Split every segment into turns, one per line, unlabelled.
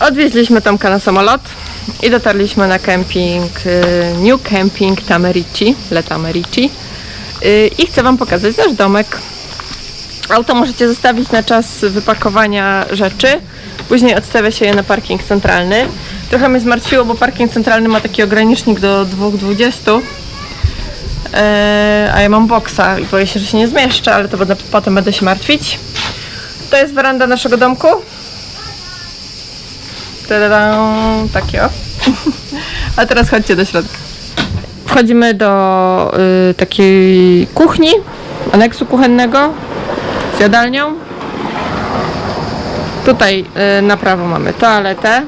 Odwieźliśmy Tomka na samolot i dotarliśmy na kemping y, New Camping Tamerici, Le Tamerici y, i chcę Wam pokazać nasz domek. Auto możecie zostawić na czas wypakowania rzeczy, później odstawia się je na parking centralny. Trochę mnie zmartwiło, bo parking centralny ma taki ogranicznik do 2,20 Eee, a ja mam boksa i boję się, że się nie zmieszczę, ale to potem będę się martwić. To jest weranda naszego domku. Tadadam, takie o. A teraz chodźcie do środka. Wchodzimy do y, takiej kuchni, aneksu kuchennego z jadalnią. Tutaj y, na prawo mamy toaletę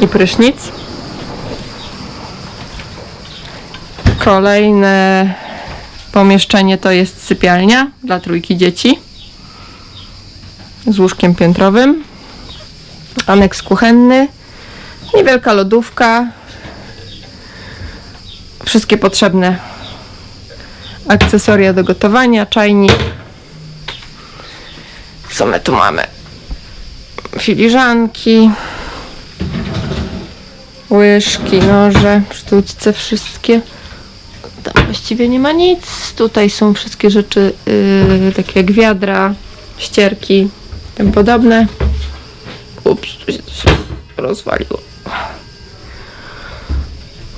i prysznic. Kolejne pomieszczenie to jest sypialnia dla trójki dzieci z łóżkiem piętrowym. Aneks kuchenny, niewielka lodówka, wszystkie potrzebne akcesoria do gotowania, czajnik. Co my tu mamy? Filiżanki, łyżki, noże, sztućce wszystkie. Tam właściwie nie ma nic. Tutaj są wszystkie rzeczy yy, takie jak wiadra, ścierki, tym podobne. Ups, tu się coś rozwaliło.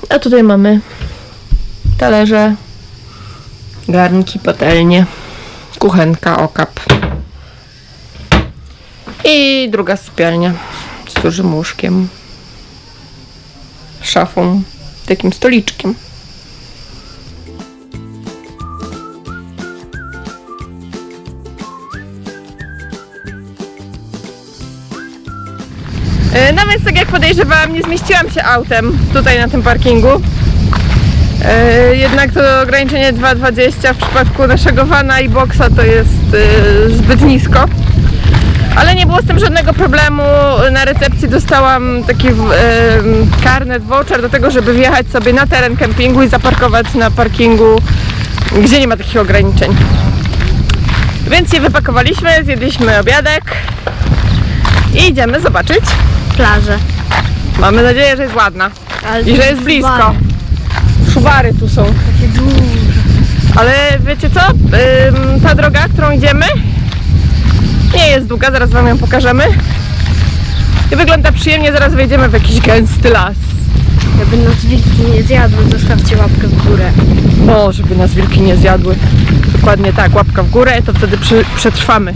A tutaj mamy talerze, garnki, patelnie, kuchenka, okap. I druga sypialnia z dużym łóżkiem, szafą, takim stoliczkiem. No więc tak jak podejrzewałam, nie zmieściłam się autem tutaj na tym parkingu. E, Jednak to ograniczenie 2,20 w przypadku naszego vana i boxa to jest e, zbyt nisko. Ale nie było z tym żadnego problemu. Na recepcji dostałam taki e, karnet, voucher do tego, żeby wjechać sobie na teren kempingu i zaparkować na parkingu, gdzie nie ma takich ograniczeń. Więc się wypakowaliśmy, zjedliśmy obiadek i idziemy zobaczyć
plażę.
Mamy nadzieję, że jest ładna
Ale
i że jest blisko. Szuwary tu są.
Takie duże.
Ale wiecie co? Ym, ta droga, którą idziemy, nie jest długa, zaraz wam ją pokażemy. I wygląda przyjemnie, zaraz wejdziemy w jakiś gęsty las.
Jakby nas wilki nie zjadły, zostawcie łapkę w górę.
No, żeby nas wilki nie zjadły. Dokładnie tak, łapka w górę, to wtedy przy, przetrwamy.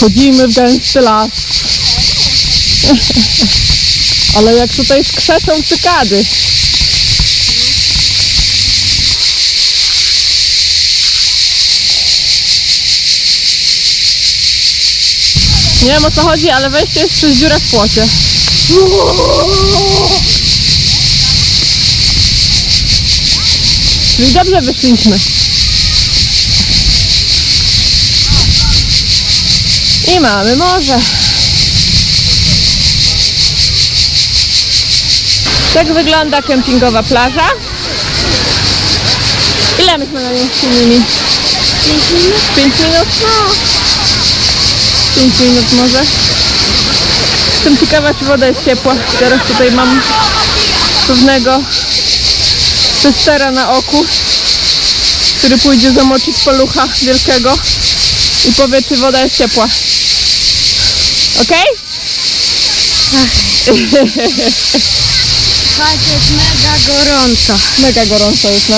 Chodzimy w gęsty las. Ale jak tutaj skrzeszą cykady. Nie wiem o co chodzi, ale wejście jest przez dziurę w płocie. Czyli dobrze wyszliśmy. I mamy morze. Tak wygląda kempingowa plaża. Ile myśmy na niej chwilili?
5 minut?
5 minut? No. 5 minut może. Jestem ciekawa, czy woda jest ciepła. Teraz tutaj mam pewnego testera na oku, który pójdzie zamoczyć palucha wielkiego i powie, czy woda jest ciepła. Okej?
Słuchajcie, jest mega gorąco.
Mega gorąco jest, no.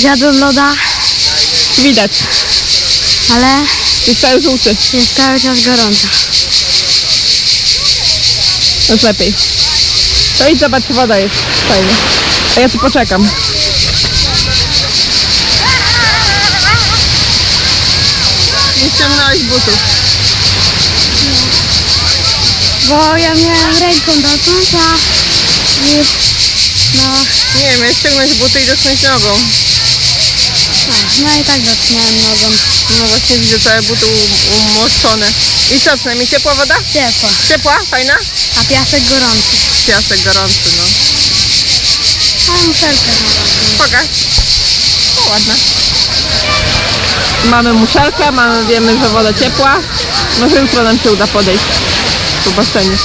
Zjadłem loda,
Widać.
ale
Jest cały żółty.
jest cały czas gorąco.
Już lepiej. To idź zobacz, woda jest. Fajnie. A ja tu poczekam. Nie ściągnąłeś butów.
Bo ja miałem ręką dotknąć, a i no,
Nie, miałeś ściągnąć buty i dotknąć nogą.
no, no i tak dotknąłem nogą.
No właśnie widzę całe buty umoczone. I co, przynajmniej ciepła woda?
Ciepło,
Ciepła? Fajna?
a piasek gorący.
Piasek gorący, no.
A muszelkę znalazłem.
Pokaż. O, ładna. Mamy muszelkę, mamy, wiemy, że woda ciepła. Może jutro nam się uda podejść po basenie.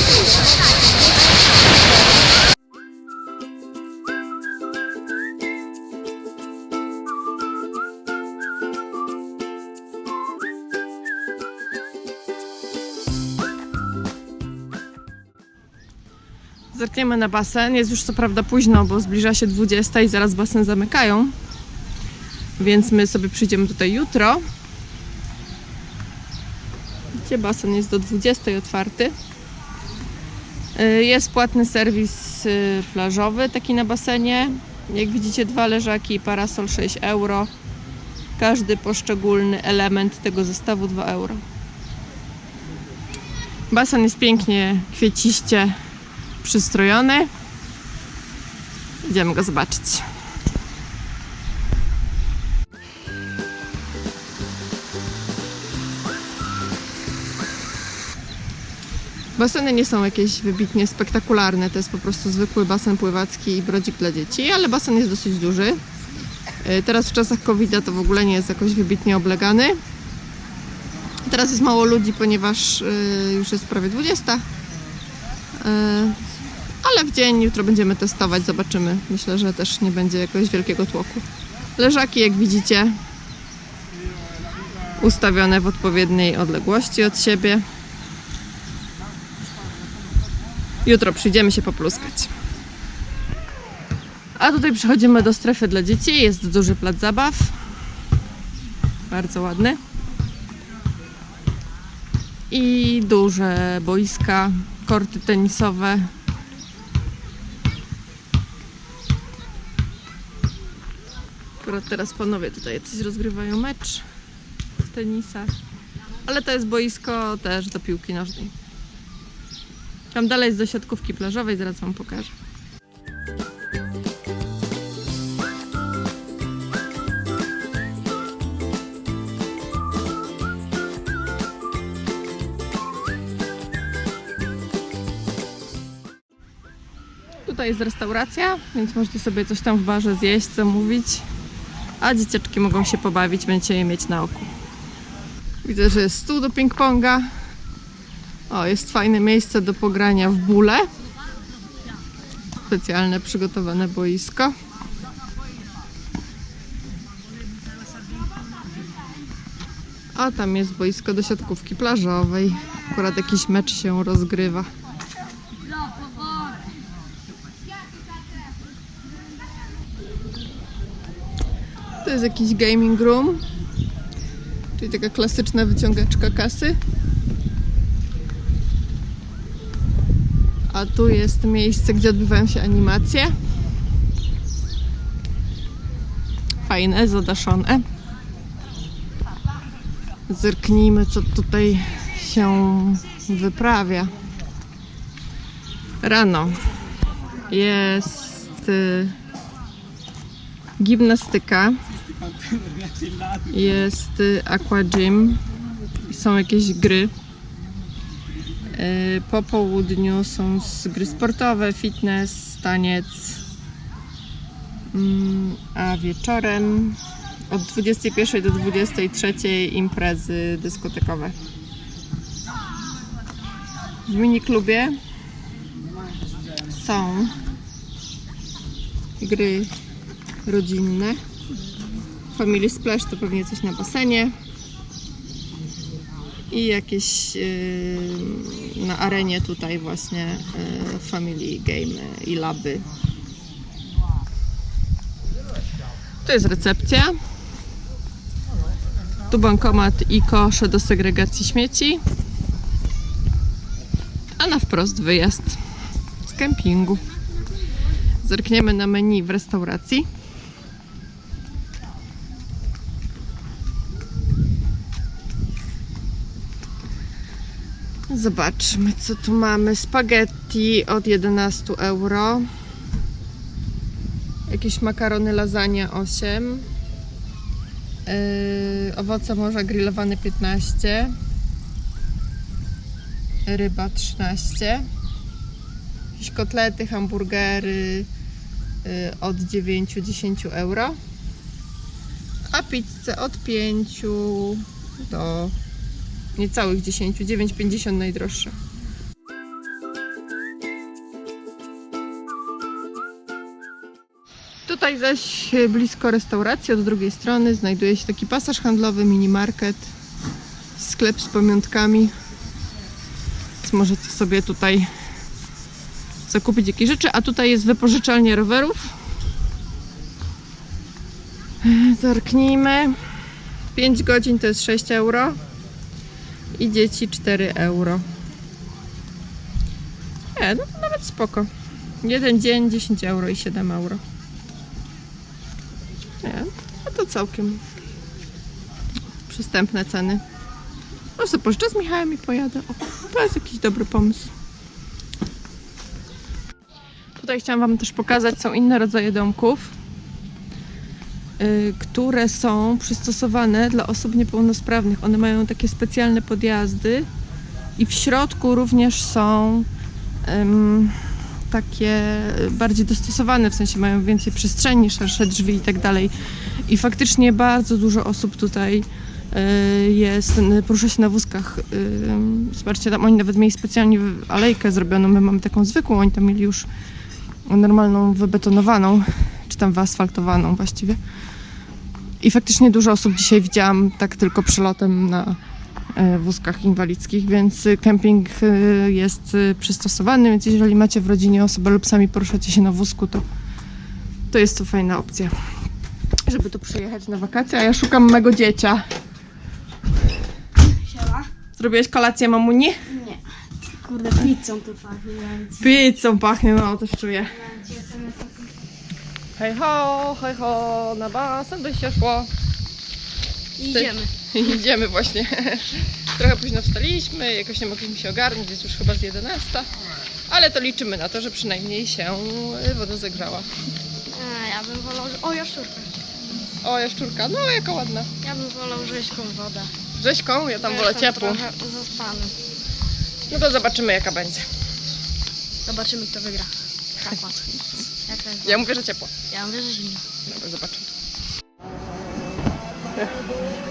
Zerkniemy na basen. Jest już co prawda późno, bo zbliża się 20 i zaraz basen zamykają. Więc my sobie przyjdziemy tutaj jutro. Gdzie basen jest do 20 otwarty. Y, Jest płatny serwis y, plażowy, taki na basenie. Jak widzicie, dwa leżaki i parasol 6 euro. Każdy poszczególny element tego zestawu 2 euro. Basen jest pięknie, kwieciście przystrojony. Idziemy go zobaczyć. Baseny nie są jakieś wybitnie spektakularne, to jest po prostu zwykły basen pływacki i brodzik dla dzieci, ale basen jest dosyć duży. Yy, Teraz w czasach covid to w ogóle nie jest jakoś wybitnie oblegany. Teraz jest mało ludzi, ponieważ yy, już jest prawie 20. Yy, ale w dzień jutro będziemy testować, zobaczymy. Myślę, że też nie będzie jakiegoś wielkiego tłoku. Leżaki, jak widzicie, ustawione w odpowiedniej odległości od siebie. Jutro przyjdziemy się popluskać. A tutaj przechodzimy do strefy dla dzieci. Jest duży plac zabaw. Bardzo ładny. I duże boiska, korty tenisowe. Akurat teraz panowie tutaj jacyś rozgrywają mecz tenisa. Ale to jest boisko też do piłki nożnej. Tam dalej jest do siatkówki plażowej, zaraz Wam pokażę. Tutaj jest restauracja, więc możecie sobie coś tam w barze zjeść, zamówić. A dzieciaczki mogą się pobawić, będziecie je mieć na oku. Widzę, że jest stół do ping-ponga. O, jest fajne miejsce do pogrania w bóle. Specjalne przygotowane boisko. A tam jest boisko do siatkówki plażowej. Akurat jakiś mecz się rozgrywa. To jest jakiś gaming room. Czyli taka klasyczna wyciągaczka kasy. A tu jest miejsce, gdzie odbywają się animacje. Fajne, zadaszone. Zerknijmy, co tutaj się wyprawia. Rano jest y, gimnastyka, jest y, aqua gym, są jakieś gry. Y, Po południu są gry sportowe, fitness, taniec. Mm, A wieczorem od 21 do 23 imprezy dyskotekowe. W miniklubie są gry rodzinne. Family Splash to pewnie coś na basenie. I jakieś yy, na arenie tutaj właśnie yy, family game i laby. Tu jest recepcja. Tu bankomat i kosze do segregacji śmieci. A na wprost wyjazd z kempingu. Zerkniemy na menu w restauracji. Zobaczmy, co tu mamy. Spaghetti od 11 euro. Jakieś makarony lasagne 8. Yy, owoce morza grillowane 15. Ryba 13. Jakieś kotlety, hamburgery yy, od 9-10 euro. a pizzę od 5 do niecałych 10, 9,50 najdroższa. Tutaj zaś blisko restauracji od drugiej strony znajduje się taki pasaż handlowy, minimarket, sklep z pamiątkami. Więc możecie sobie tutaj zakupić jakieś rzeczy, a tutaj jest wypożyczalnia rowerów. Zerknijmy. 5 godzin to jest 6 euro i dzieci 4 euro. Nie, no to nawet spoko. Jeden dzień 10 euro i 7 euro. Nie, no to całkiem przystępne ceny. Może sobie pożyczę z Michałem i pojadę. O, to jest jakiś dobry pomysł. Tutaj chciałam Wam też pokazać, są inne rodzaje domków, które są przystosowane dla osób niepełnosprawnych. One mają takie specjalne podjazdy i w środku również są em, takie bardziej dostosowane, w sensie mają więcej przestrzeni, szersze drzwi i tak dalej. I faktycznie bardzo dużo osób tutaj y, jest, porusza się na wózkach. y, Zobaczcie, tam oni nawet mieli specjalnie alejkę zrobioną, my mamy taką zwykłą, oni tam mieli już normalną, wybetonowaną, czy tam wyasfaltowaną właściwie. I faktycznie dużo osób dzisiaj widziałam tak tylko przelotem na e, wózkach inwalidzkich, więc y, kemping y, jest y, przystosowany, więc jeżeli macie w rodzinie osobę lub sami poruszacie się na wózku, to, to jest to fajna opcja, żeby tu przyjechać na wakacje, a ja szukam mego dziecia.
Siema?
Zrobiłeś kolację mamuni?
Nie. Kurde, pizzą tu pachnie.
Pizzą pachnie, no też czuję.
takim-
Hej ho, hej ho, na basen by się szło.
Idziemy.
Idziemy właśnie. Trochę późno wstaliśmy, jakoś nie mogliśmy się ogarnąć, jest już chyba z 11. Ale to liczymy na to, że przynajmniej się woda zagrzała.
A, ja bym wolał... że- O, jaszczurka.
O, jaszczurka, no jaka ładna.
Ja bym wolał rzeźką wodę.
Rzeźką, ja tam wolę
Jestem
ciepłą.
zaspany.
No to zobaczymy jaka będzie.
Zobaczymy, kto wygra. Tak,
Ja mówię, że ciepła.
Ja mówię, że zimno.
Dobra, zobaczymy.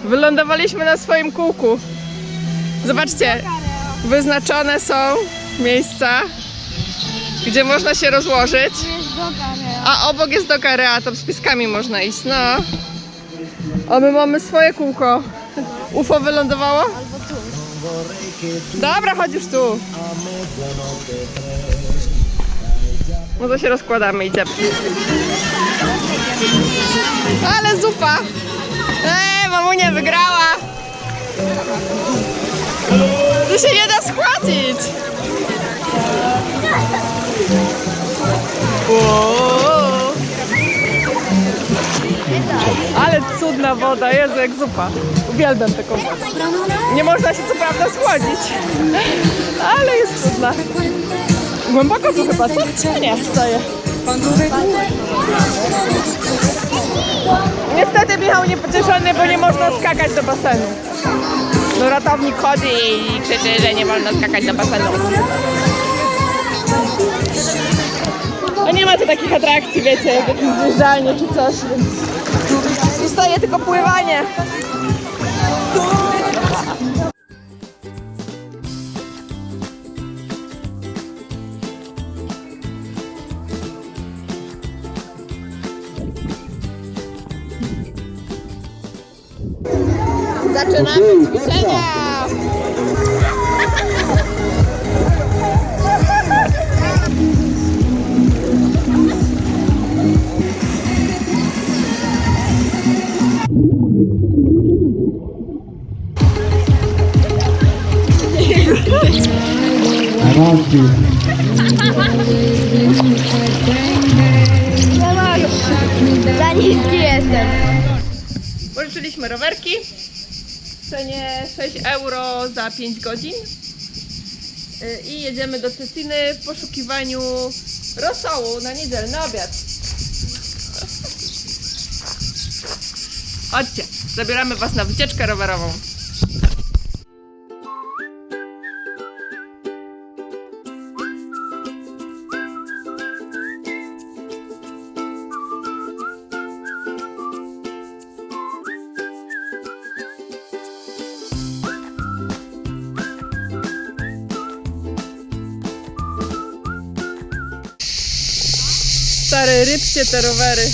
Wylądowaliśmy na swoim kółku. Zobaczcie, wyznaczone są miejsca, gdzie można się rozłożyć. A obok jest do Karea, tam z pieskami można iść, no. A my mamy swoje kółko. UFO wylądowało?
Albo tu.
Dobra, chodź już tu. No to się rozkładamy, idziemy. Ale zupa! Eee, mamunia wygrała! Tu się nie da schłodzić! Wow. Ale cudna woda, Jezu, jak zupa. Uwielbiam taką wodę. Nie można się co prawda schłodzić, ale jest cudna. Głęboko tu chyba, co? Czy nie? Stoję. Niestety Michał niepocieszony, bo nie można skakać do basenu. No ratownik chodzi i krzyczy, że nie wolno skakać do basenu. No nie ma tu takich atrakcji, wiecie, jak jakieś zjeżdżalnie czy coś, więc zostaje tylko pływanie. Zaczynamy ćwiczenia!
Za niski jestem.
Pożyczyliśmy rowerki cenie 6 euro za 5 godzin Y, i jedziemy do Ceciny w poszukiwaniu rosołu na niedzielny obiad. Chodźcie, zabieramy Was na wycieczkę rowerową. Rybcie te rowery.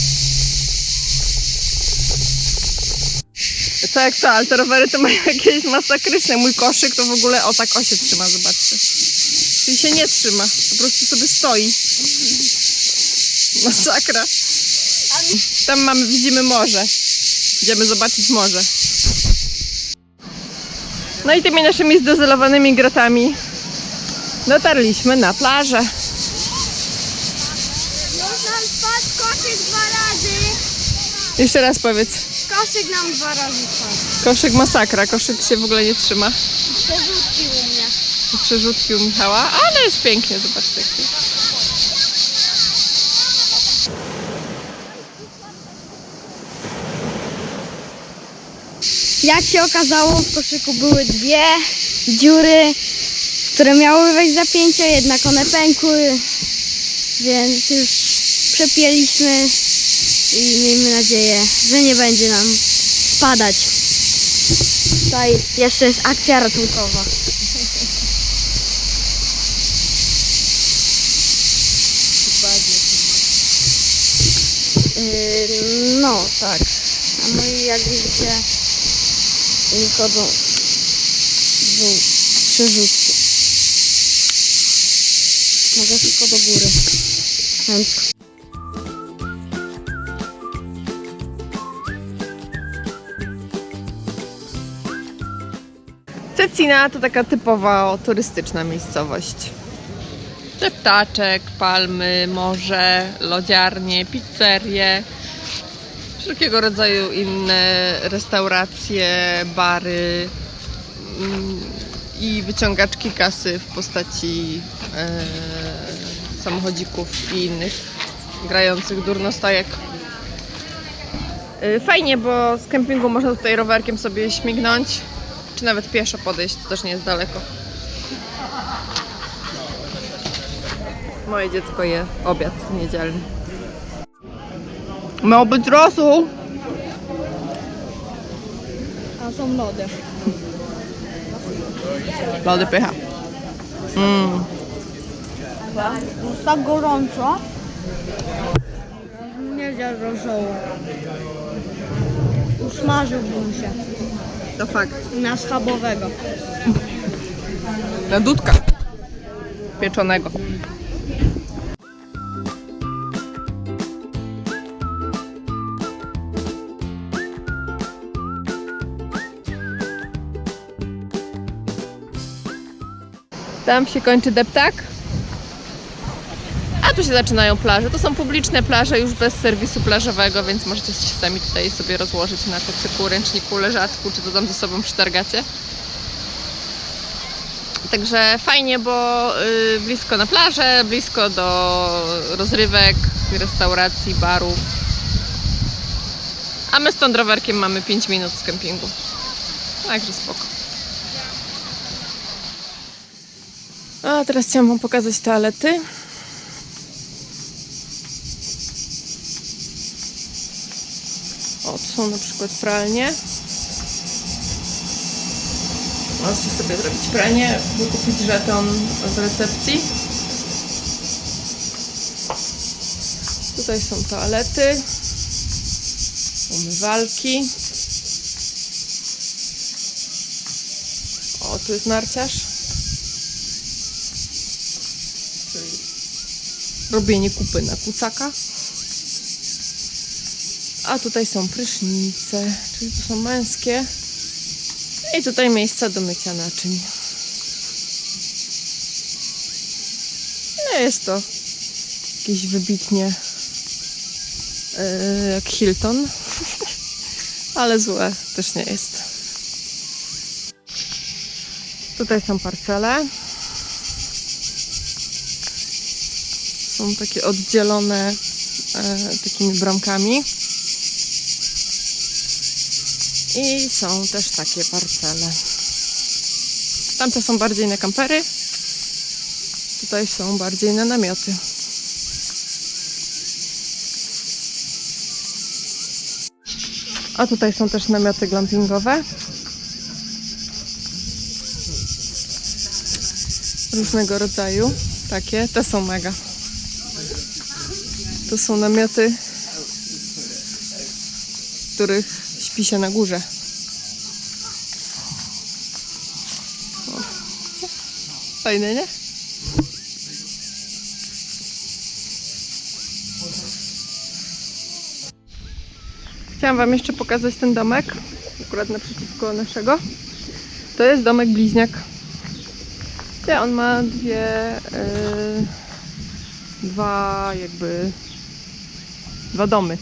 Jak co, ale te rowery to mają jakieś masakryczne. Mój koszyk to w ogóle o tak o się trzyma, zobaczcie. Czyli się nie trzyma, po prostu sobie stoi. Masakra. Tam mamy, widzimy morze. Idziemy zobaczyć morze. No i tymi naszymi zdezelowanymi gratami dotarliśmy na plażę.
Już nam spadł koszyk dwa razy.
Jeszcze raz powiedz.
Koszyk nam dwa razy spadł.
Koszyk masakra, koszyk się w ogóle nie trzyma.
Przerzucił mnie.
Przerzutki u Michała, ale jest pięknie, zobaczcie. Jak
się okazało, w koszyku były dwie dziury, które miały wejść zapięcie, jednak one pękły, więc już przepięliśmy i miejmy nadzieję, że nie będzie nam spadać. Tutaj jeszcze jest akcja ratunkowa. Yy, no tak. A moi jak widzicie chodzą dół przerzutki. Mogę tylko do góry. Więc
Cecina to taka typowa turystyczna miejscowość. Deptaczek, palmy, morze, lodziarnie, pizzerie, wszelkiego rodzaju inne restauracje, bary mm, i wyciągaczki kasy w postaci e, samochodzików i innych grających durnostajek. E, Fajnie, bo z kempingu można tutaj rowerkiem sobie śmignąć, czy nawet pieszo podejść, to też nie jest daleko. Moje dziecko je obiad niedzielny. Miał być rosół.
a są lody.
Lody pycha. Mm.
Jest tak gorąco. Nie zjadł rosołu. Usmażyłbym się
To fakt.
na schabowego.
Na dudka. Pieczonego. Tam się kończy deptak. A tu się zaczynają plaże. To są publiczne plaże już bez serwisu plażowego, więc możecie się sami tutaj sobie rozłożyć na kocyku, ręczniku, leżatku, czy to tam ze sobą przytargacie. Także fajnie, bo y, blisko na plażę, blisko do rozrywek, restauracji, barów. A my stąd rowerkiem mamy 5 minut z kempingu. Także spoko. A teraz chciałam Wam pokazać toalety. O, tu są na przykład pralnie. Możecie sobie zrobić pranie, wykupić żeton w recepcji. Tutaj są toalety, umywalki. O, tu jest narciarz. Czyli robienie kupy na kucaka. A tutaj są prysznice, czyli to są męskie. I tutaj miejsca do mycia naczyń. Nie jest to jakieś wybitnie yy, jak Hilton, ale złe też nie jest. Tutaj są parcele. Są takie oddzielone e, takimi bramkami. I są też takie parcele. Tamte są bardziej na kampery. Tutaj są bardziej na namioty. A tutaj są też namioty glampingowe. Różnego rodzaju. Takie. Te są mega. To są namioty, w których śpi się na górze. O. Fajne, nie? Chciałam Wam jeszcze pokazać ten domek, akurat naprzeciwko naszego. To jest domek bliźniak. Gdzie on ma dwie, yy, dwa jakby, dwa domy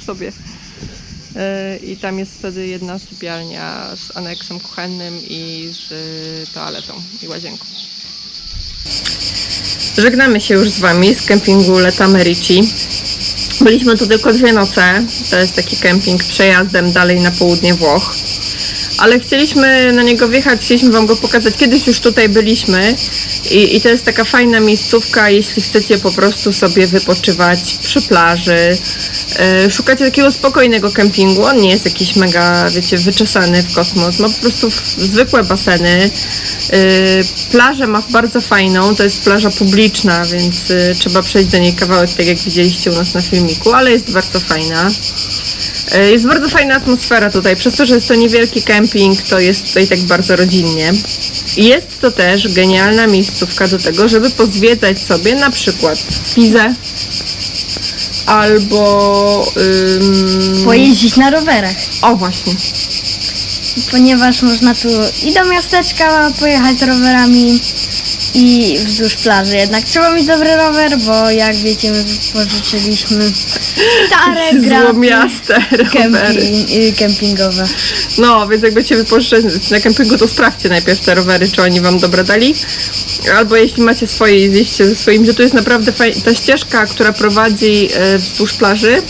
w sobie. Yy, I tam jest wtedy jedna sypialnia z aneksem kuchennym i z y, toaletą i łazienką. Żegnamy się już z Wami z kempingu Leta Merici. Byliśmy tu tylko dwie noce. To jest taki kemping przejazdem dalej na południe Włoch. Ale chcieliśmy na niego wjechać, chcieliśmy Wam go pokazać. Kiedyś już tutaj byliśmy i, i to jest taka fajna miejscówka, jeśli chcecie po prostu sobie wypoczywać przy plaży. Yy, szukacie takiego spokojnego kempingu. On nie jest jakiś mega, wiecie, wyczesany w kosmos. Ma po prostu zwykłe baseny. Yy, plażę ma bardzo fajną, to jest plaża publiczna, więc yy, trzeba przejść do niej kawałek, tak jak widzieliście u nas na filmiku, ale jest bardzo fajna. Jest bardzo fajna atmosfera tutaj. Przez to, że jest to niewielki kemping, to jest tutaj tak bardzo rodzinnie. Jest to też genialna miejscówka do tego, żeby pozwiedzać sobie na przykład Pizę albo... Ym...
Pojeździć na rowerach,
O właśnie,
ponieważ można tu i do miasteczka pojechać rowerami i wzdłuż plaży. Jednak trzeba mieć dobry rower, bo jak wiecie, my pożyczyliśmy stare
złomiaste rowery.
kemping, y, kempingowe.
No, więc jak będziecie wypożyczać na kempingu, to sprawdźcie najpierw te rowery, czy oni wam dobre dali. Albo jeśli macie swoje, zjeźdźcie ze swoimi, że tu jest naprawdę ta ścieżka, która prowadzi e, wzdłuż plaży,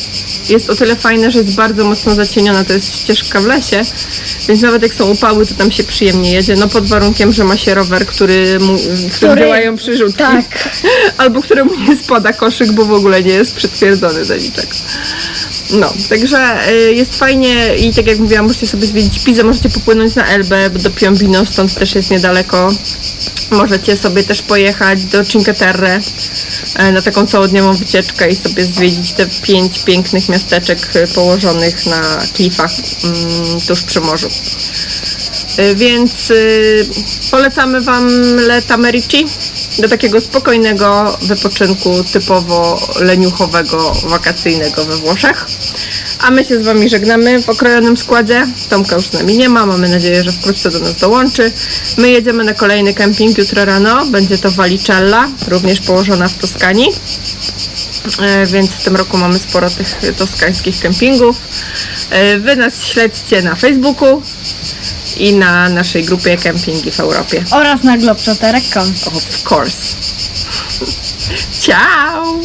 jest o tyle fajna, że jest bardzo mocno zacieniona, to jest ścieżka w lesie, więc nawet jak są upały, to tam się przyjemnie jedzie, no pod warunkiem, że ma się rower, który, mu,
Który-
działają przyrzutki.
tak.
Albo któremu nie spada koszyk, bo w ogóle nie jest przytwierdzony niczego. No, także y, jest fajnie i tak jak mówiłam, możecie sobie zwiedzić Pizę, możecie popłynąć na Elbę do Piombino, stąd też jest niedaleko. Możecie sobie też pojechać do Cinque Terre e, na taką całodniową wycieczkę i sobie zwiedzić te pięć pięknych miasteczek e, położonych na klifach mm, tuż przy morzu. Y, Więc polecamy Wam Leta Merici do takiego spokojnego wypoczynku typowo leniuchowego, wakacyjnego we Włoszech. A my się z Wami żegnamy w okrojonym składzie. Tomka już z nami nie ma, mamy nadzieję, że wkrótce do nas dołączy. My jedziemy na kolejny kemping jutro rano. Będzie to Valicella, również położona w Toskanii. E, więc w tym roku mamy sporo tych toskańskich kempingów. E, Wy nas śledźcie na Facebooku i na naszej grupie Kempingi w Europie.
Oraz na globtroterek.com.
Of course. Ciao!